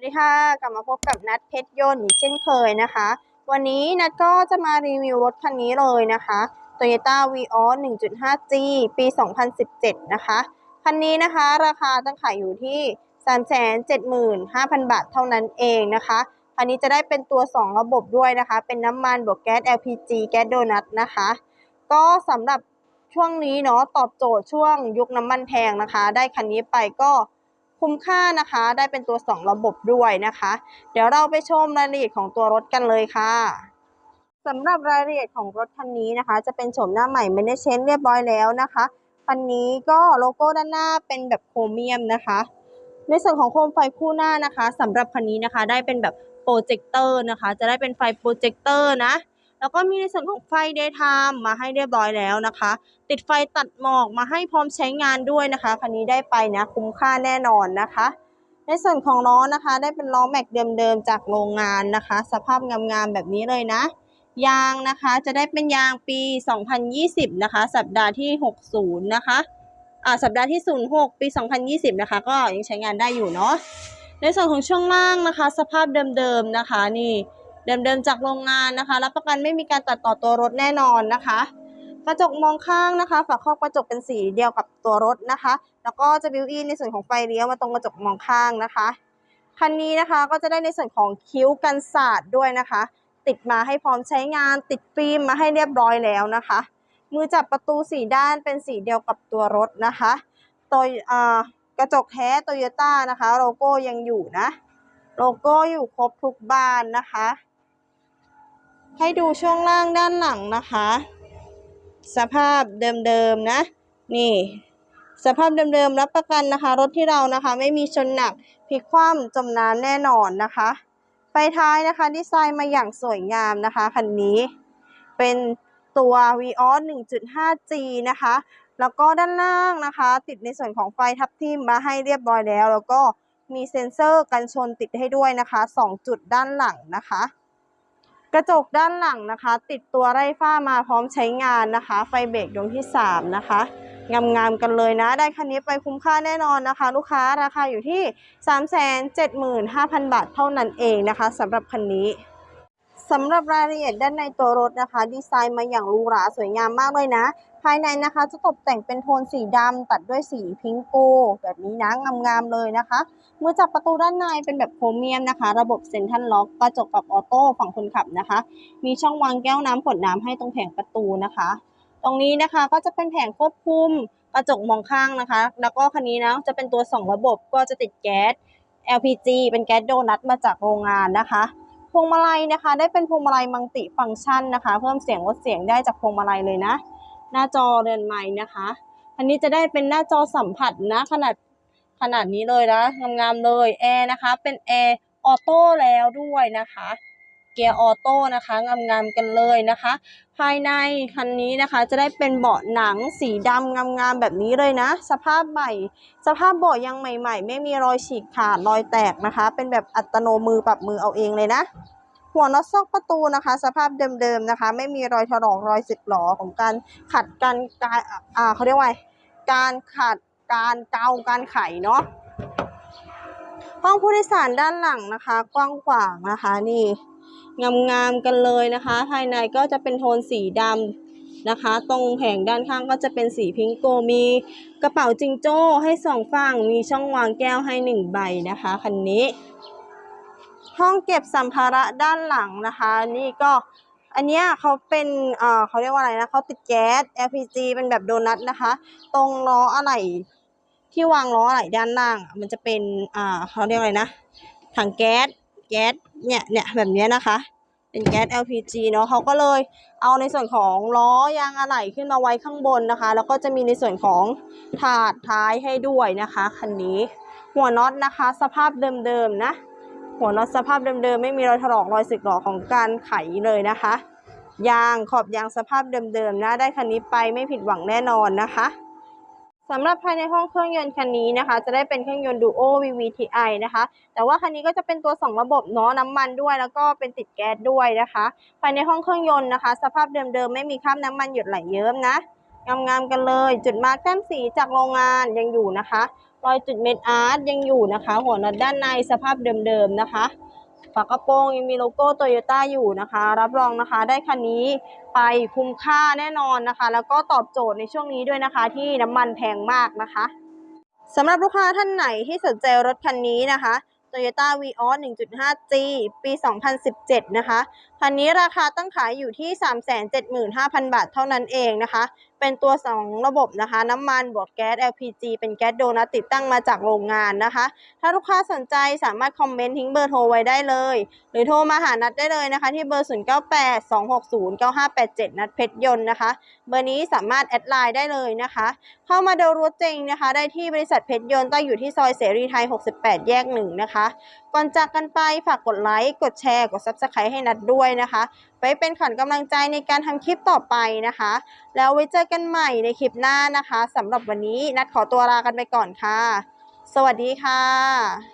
วัสดีค่ะกลับมาพบกับนัดเพชรยนต์อีกเช่นเคยนะคะ วันนี้นัดก็จะมารีวิวรถคันนี้เลยนะคะ Toyota Vios 1.5G ปี 2017 นะคะ คันนี้นะคะราคาตั้งขายอยู่ที่ 375,000 บาทเท่านั้นเองนะคะ คันนี้จะได้เป็นตัว 2 ระบบด้วยนะคะ เป็นน้ำมันบวกแก๊ส LPG แก๊สโดนัทนะคะ ก็สำหรับช่วงนี้เนาะตอบโจทย์ช่วงยุคน้ำมันแพงนะคะ ได้คันนี้ไปก็ คุ้มค่านะคะ ได้เป็นตัว 2 ระบบด้วยนะคะ เดี๋ยวเราไปชมรายละเอียดของตัวรถกันเลยค่ะสำหรับรายละเอียดของรถคันนี้นะคะ จะเป็นโฉมหน้าใหม่ไม่ได้เชนเรียบร้อยแล้วนะคะคันนี้ก็โลโก้ด้านหน้าเป็นแบบโครเมียมนะคะ ในส่วนของโคมไฟคู่หน้านะคะสำหรับคันนี้นะคะ ได้เป็นแบบโปรเจคเตอร์นะคะ จะได้เป็นไฟโปรเจคเตอร์นะ แล้วก็มีในส่วนของไฟ daytime มาให้เรียบร้อยแล้วนะคะ ติดไฟตัดหมอกมาให้พร้อมใช้งานด้วยนะคะคันนี้ได้ไปนะคุ้มค่าแน่นอนนะคะ ในส่วนของล้อนะคะ ได้เป็นล้อแม็กเดิมๆจากโรงงานนะคะ สภาพงามๆแบบนี้เลยนะ ยางนะคะจะได้เป็นยางปี 2020 นะคะ สัปดาห์ที่ 60 นะคะอ่าสัปดาห์ที่ 06 ปี 2020 นะคะ ก็ยังใช้งานได้อยู่เนาะในส่วนของช่วงล่างนะคะ สภาพเดิมๆนะคะนี่ เดิมๆจากโรงงานนะคะ รับประกันไม่มีการตัดต่อตัวรถแน่นอนนะคะ กระจกมองข้างนะคะ ฝาครอบกระจกเป็นสีเดียวกับตัวรถนะคะ แล้วก็จะบิวอินในส่วนของไฟเลี้ยวมาตรงกระจกมองข้างนะคะ คันนี้นะคะก็จะได้ในส่วนของคิ้วกันสาดด้วยนะคะ ติดมาให้พร้อมใช้งาน ติดฟิล์มมาให้เรียบร้อยแล้วนะคะ มือจับประตูสีด้านเป็นสีเดียวกับตัวรถนะคะ ตัวกระจกแท้โตโยต้านะคะ โลโก้ยังอยู่นะ โลโก้อยู่ครบทุกบานนะคะ ให้ดูช่วงล่างด้านหลังนะคะ สภาพเดิมๆนะ นี่ สภาพเดิมๆรับประกันนะคะ รถที่เรานะคะ ไม่มีชนหนักพลิกคว่ำจมน้ำแน่นอนนะคะไฟท้ายนะคะ ดีไซน์มาอย่างสวยงามนะคะคันนี้ เป็นตัว Vios 1.5G นะคะ แล้วก็ด้านล่างนะคะ ติดในส่วนของไฟทับทิมมาให้เรียบร้อยแล้ว แล้วก็มีเซ็นเซอร์กันชนติดให้ด้วยนะคะ 2 จุดด้านหลังนะคะ กระจกด้านหลังนะคะ ติดตัวไร้ฝ้ามาพร้อมใช้งานนะคะ ไฟเบรกดวงที่ 3 นะคะงามๆกันเลยนะ ได้คันนี้ไปคุ้มค่าแน่นอนนะคะ ลูกค้าราคาอยู่ที่ 375,000 บาทเท่านั้นเองนะคะสำหรับคันนี้สำหรับรายละเอียดด้านในตัวรถนะคะ ดีไซน์มาอย่างหรูหราสวยงามมากเลยนะ ภายในนะคะจะตกแต่งเป็นโทนสีดำตัดด้วยสีพิงโกแบบนี้นะงามๆเลยนะคะ มือจับประตูด้านในเป็นแบบโครเมียมนะคะ ระบบเซ็นทรัลล็อกกระจกปรับออโต้ฝั่งคนขับนะคะ มีช่องวางแก้วน้ำขวดน้ำให้ตรงแผงประตูนะคะ ตรงนี้นะคะก็จะเป็นแผงควบคุมกระจกมองข้างนะคะ แล้วก็คันนี้นะจะเป็นตัว 2 ระบบก็จะติดแก๊ส LPG เป็นแก๊สโดนัทมาจากโรงงานนะคะพวงมาลัยนะคะ ได้เป็นพวงมาลัยมัลติฟังก์ชันนะคะ เพิ่มเสียงลดเสียงได้จากพวงมาลัยเลยนะ หน้าจอเรือนไม้นะคะ อันนี้จะได้เป็นหน้าจอสัมผัสนะ ขนาดขนาดนี้เลยนะงามๆเลยแอร์นะคะ เป็นแอร์ออโต้แล้วด้วยนะคะ เกียร์ออโต้นะคะงามๆกันเลยนะคะ ภายในคันนี้นะคะจะได้เป็นเบาะหนังสีดำงามๆแบบนี้เลยนะ สภาพใหม่ สภาพเบาะยังใหม่ ๆ ไม่มีรอยฉีกขาดรอยแตกนะคะ เป็นแบบอัตโนมือปรับมือเอาเองเลยนะ หัวน็อตซอกประตูนะคะ สภาพเดิมๆนะคะ ไม่มีรอยถลอกรอยสึกหรอของการขัดกันการอ่าเขาเรียกว่าไงการขัดการเกาการไขเนาะห้องผู้โดยสารด้านหลังนะคะ กว้างขวางนะคะนี่งามๆกันเลยนะคะ ภายในก็จะเป็นโทนสีดำนะคะ ตรงแผงด้านข้างก็จะเป็นสีพิงโกมีกระเป๋าจิงโจ้ให้สองฝั่งมีช่องวางแก้วให้หนึ่งใบนะคะคันนี้ ห้องเก็บสัมภาระด้านหลังนะคะ นี่ก็อันเนี้ยเขาเป็นเอ่อเขาเรียกว่าอะไรนะเขาติดแก๊ส LPG เป็นแบบโดนัทนะคะ ตรงล้ออะไหล่ที่วางล้ออะไหล่ด้านล่าง มันจะเป็นอ่าเขาเรียกอะไรนะ ถังแก๊สแก๊สเนี่ยเนี่ยแบบเนี้ยนะคะ เป็นแก๊ส LPG เนาะเขาก็เลยเอาในส่วนของล้อยางอะไหล่ขึ้นมาไว้ข้างบนนะคะ แล้วก็จะมีในส่วนของถาดท้ายให้ด้วยนะคะคันนี้ หัวน็อตนะคะ สภาพเดิมๆนะ หัวน็อตสภาพเดิมๆไม่มีรอยถลอกรอยสึกหรอของการไขเลยนะคะ ยางขอบยางสภาพเดิมๆนะได้คันนี้ไปไม่ผิดหวังแน่นอนนะคะสำหรับภายในห้องเครื่องยนต์คันนี้นะคะ จะได้เป็นเครื่องยนต์ Duo VVTi นะคะ แต่ว่าคันนี้ก็จะเป็นตัว 2 ระบบเนาะน้ำมันด้วย แล้วก็เป็นติดแก๊สด้วยนะคะ ภายในห้องเครื่องยนต์นะคะ สภาพเดิมๆไม่มีคราบน้ำมันหยดไหลเยิ้มนะงามๆกันเลย จุดมาร์กแต้มสีจากโรงงานยังอยู่นะคะ รอยจุดเม็ดอาร์ตยังอยู่นะคะ หัวน็อตด้านในสภาพเดิมๆนะคะฝากระโปรงยังมีโลโก้โตโยต้าอยู่นะคะ รับรองนะคะได้คันนี้ไปคุ้มค่าแน่นอนนะคะ แล้วก็ตอบโจทย์ในช่วงนี้ด้วยนะคะ ที่น้ำมันแพงมากนะคะสำหรับลูกค้าท่านไหนที่สนใจรถคันนี้นะคะ Toyota Vios 1.5G ปี 2017 นะคะ คันนี้ราคาตั้งขายอยู่ที่ 375,000 บาทเท่านั้นเองนะคะ เป็นตัว 2 ระบบนะคะ น้ำมันบวกแก๊ส LPG เป็นแก๊สโดนัทติดตั้งมาจากโรงงานนะคะ ถ้าลูกค้าสนใจสามารถคอมเมนต์ทิ้งเบอร์โทรไว้ได้เลย หรือโทรมาหานัดได้เลยนะคะ ที่เบอร์ 0982609587 นัดเพชรยนต์นะคะ เบอร์นี้สามารถแอดไลน์ได้เลยนะคะ เข้ามาดูรถจริงนะคะ ได้ที่บริษัทเพชรยนต์ตั้งอยู่ที่ซอยเสรีไทย 68 แยกหนึ่งนะคะ ก่อนจากกันไปฝากกดไลค์กดแชร์กด Subscribe ให้นัดด้วยนะคะ ไว้เป็นขวัญกำลังใจในการทำคลิปต่อไปนะคะ แล้วไว้เจอกันใหม่ในคลิปหน้านะคะสำหรับวันนี้นัดขอตัวลากันไปก่อนค่ะ สวัสดีค่ะ